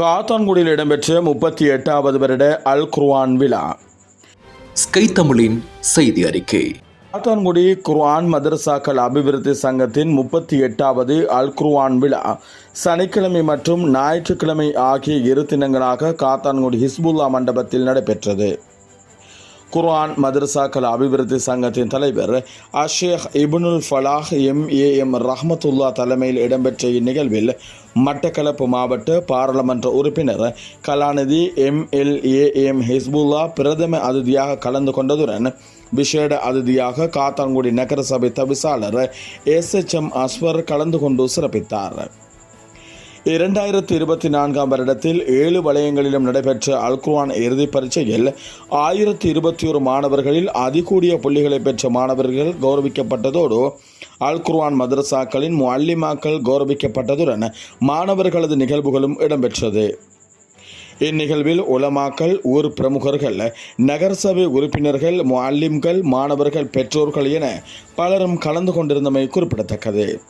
காத்தான்குடியில் இடம்பெற்ற முப்பத்தி எட்டாவது வருட அல் குர்ஆன் விழா. ஸ்கை தமிழின் செய்தி அறிக்கை. காத்தான்குடி குர்ஆன் மதரசாக்கள் அபிவிருத்தி சங்கத்தின் முப்பத்தி எட்டாவது அல் குர்ஆன் விழா சனிக்கிழமை மற்றும் ஞாயிற்றுக்கிழமை ஆகிய இரு தினங்களாக காத்தான்குடி ஹிஸ்புல்லா மண்டபத்தில் நடைபெற்றது. குர்ஆன் மதரசாக்கள் அபிவிருத்தி சங்கத்தின் தலைவர் Ashsheikh Ibnul Falah M A M Rahmathullah தலைமையில் இடம்பெற்ற இந்நிகழ்வில் மட்டக்களப்பு மாவட்ட பாராளுமன்ற உறுப்பினர் கலாநிதி M L A M Hizbullah பிரதம அதிதியாக கலந்து கொண்டதுடன் விசேட அதிதியாக காத்தான்குடி நகரசபை தவிசாளர் எஸ் எச் எம் அஸ்வர் கலந்து கொண்டு சிறப்பித்தார். இரண்டாயிரத்தி இருபத்தி நான்காம் வருடத்தில் ஏழு வலயங்களிலும் நடைபெற்ற அல்குவான் இறுதிப் பரீட்சையில் ஆயிரத்தி இருபத்தி ஒரு மாணவர்களில் அதிகூடிய புள்ளிகளை பெற்ற மாணவர்கள் கௌரவிக்கப்பட்டதோடு அல் குர்ஆன் மதரசாக்களின் முல்லிமாக்கள் கௌரவிக்கப்பட்டதுடன் மாணவர்களது நிகழ்வுகளும் இடம்பெற்றது. இந்நிகழ்வில் உலமாக்கல் ஊர் பிரமுகர்கள் நகரசபை உறுப்பினர்கள் முல்லிம்கள் மாணவர்கள் பெற்றோர்கள் என பலரும் கலந்து கொண்டிருந்தமை குறிப்பிடத்தக்கது.